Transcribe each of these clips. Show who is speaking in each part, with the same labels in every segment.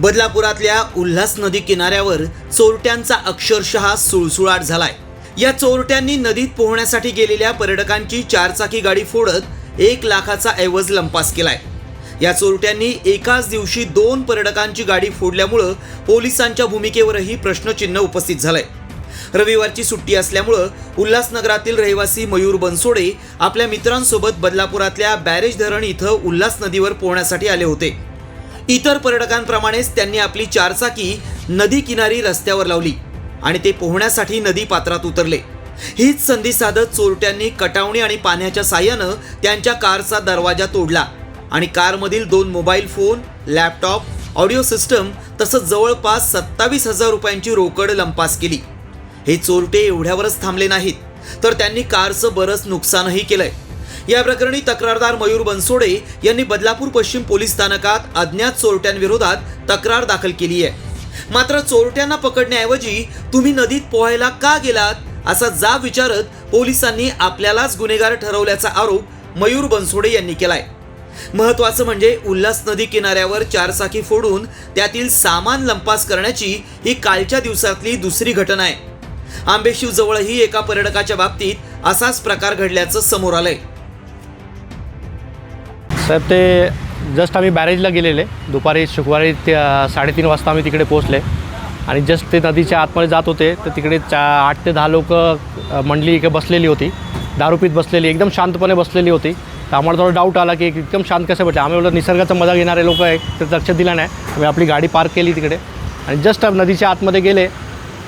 Speaker 1: बदलापुरातल्या उल्हास नदी किनाऱ्यावर चोरट्यांचा अक्षरशः सुळसुळाट झालाय. या चोरट्यांनी नदीत पोहण्यासाठी गेलेल्या पर्यटकांची चारचाकी गाडी फोडत एक लाखाचा ऐवज लंपास केलाय. या चोरट्यांनी एकाच दिवशी दोन पर्यटकांची गाडी फोडल्यामुळं पोलिसांच्या भूमिकेवरही प्रश्नचिन्ह उपस्थित झालंय. रविवारची सुट्टी असल्यामुळं उल्हासनगरातील रहिवासी मयूर बनसोडे आपल्या मित्रांसोबत बदलापुरातल्या बॅरेज धरण इथं उल्हास नदीवर पोहण्यासाठी आले होते. इतर पर्यटकांप्रमाणेच त्यांनी आपली चारचाकी नदी किनारी रस्त्यावर लावली आणि ते पोहण्यासाठी नदी पात्रात उतरले. हीच संधी साधत चोरट्यांनी कटावणी आणि पाण्याच्या साह्यानं त्यांच्या कारचा दरवाजा तोडला आणि कारमधील दोन mobile phone laptop audio system तसंच जवळपास सत्तावीस हजार रुपयांची रोकड लंपास केली. हे चोरटे एवढ्यावरच थांबले नाहीत तर त्यांनी कारचं बरंच नुकसानही केलंय. या प्रकरणी तक्रारदार मयूर बनसोडे यांनी बदलापूर पश्चिम पोलीस स्थानकात अज्ञात चोरट्यांविरोधात तक्रार दाखल केली आहे. मात्र चोरट्यांना पकडण्याऐवजी तुम्ही नदीत पोहायला का गेलात? असा जाब विचारत पोलिसांनी आपल्यालाच गुन्हेगार ठरवल्याचा आरोप मयूर बनसोडे यांनी केलाय. महत्वाचं म्हणजे उल्हास नदी किनाऱ्यावर चारचाकी फोडून त्यातील सामान लंपास करण्याची ही कालच्या दिवसातली दुसरी घटना आहे. आंबेशिव जवळही एका पर्यटकाच्या बाबतीत असाच प्रकार घडल्याचं समोर आलंय.
Speaker 2: साहेब ते जस्ट आम्ही बॅरेजला गेलेले. दुपारी शुक्रवारी ते साडेतीन वाजता आम्ही तिकडे पोहोचले. आणि जस्ट ते नदीच्या आतमध्ये जात होते तर तिकडे चा आठ ते दहा लोक मंडळी इकडे बसलेली होती. दारूपीत बसलेली एकदम शांतपणे बसलेली होती. तर आम्हाला थोडा डाऊट आला की एकदम शांत कसं भेटलं आम्ही एवढं निसर्गाचा मजा घेणारे लोक आहे तर लक्ष दिला नाही. आम्ही आपली गाडी पार्क केली तिकडे. आणि जस्ट नदीच्या आतमध्ये गेले.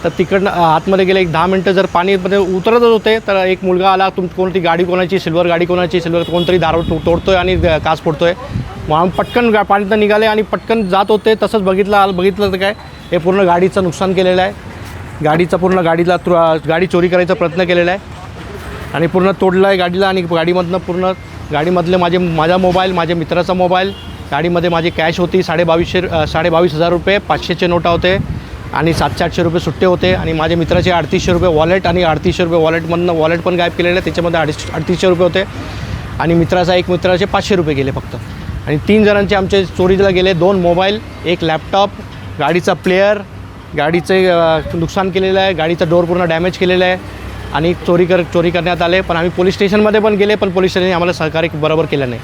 Speaker 2: तर तिकडनं आतमध्ये गेले एक दहा मिनटं जर पाणीमध्ये उतरतच होते तर एक मुलगा आला तुम कोणती गाडी कोणाची सिल्वर गाडी कोणाची सिल्वर कोणतरी दारू तोडतो तोडतोय आणि काच फोडतोय. मग आम्ही पटकन गा पाणीतनं निघाले आणि पटकन जात होते तसंच बघितलं आलं बघितलं तर काय हे पूर्ण गाडीचं नुकसान केलेलं आहे. गाडीचं पूर्ण गाडीला त्रु- गाडी चोरी करायचा प्रयत्न केलेला आहे. आणि पूर्ण तोडलं आहे गाडीला आणि गाडीमधनं पूर्ण गाडीमधले माझे माझा मोबाईल माझ्या मित्राचा मोबाईल गाडीमध्ये माझी कॅश होती साडे बावीसशे साडे बावीस हजार रुपये पाचशेचे नोटा होते. आणि सातशे आठशे रुपये सुट्टे होते आणि माझ्या मित्राचे अडतीसशे रुपये वॉलेट आणि अडतीसशे रुपये वॉलेटमधनं वॉलेट पण गायब केलेलं आहे. त्याच्यामध्ये अडीच अडतीसशे रुपये होते. आणि मित्राचा एक मित्राचे पाचशे रुपये गेले फक्त. आणि तीन जणांचे आमचे चोरीला गेले. दोन मोबाईल एक लॅपटॉप गाडीचा प्लेअर गाडीचे नुकसान केलेलं आहे. गाडीचा डोर पूर्ण डॅमेज केलेलं आहे. आणि चोरी कर चोरी करण्यात आले. पण आम्ही पोलीस स्टेशनमध्ये पण गेले पण पोलीस स्टेशनने आम्हाला सहकार्य बरोबर केलं नाही.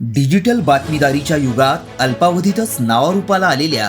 Speaker 1: डिजिटल बातमीदारीच्या युगात अल्पावधीतच नावारूपाला आलेल्या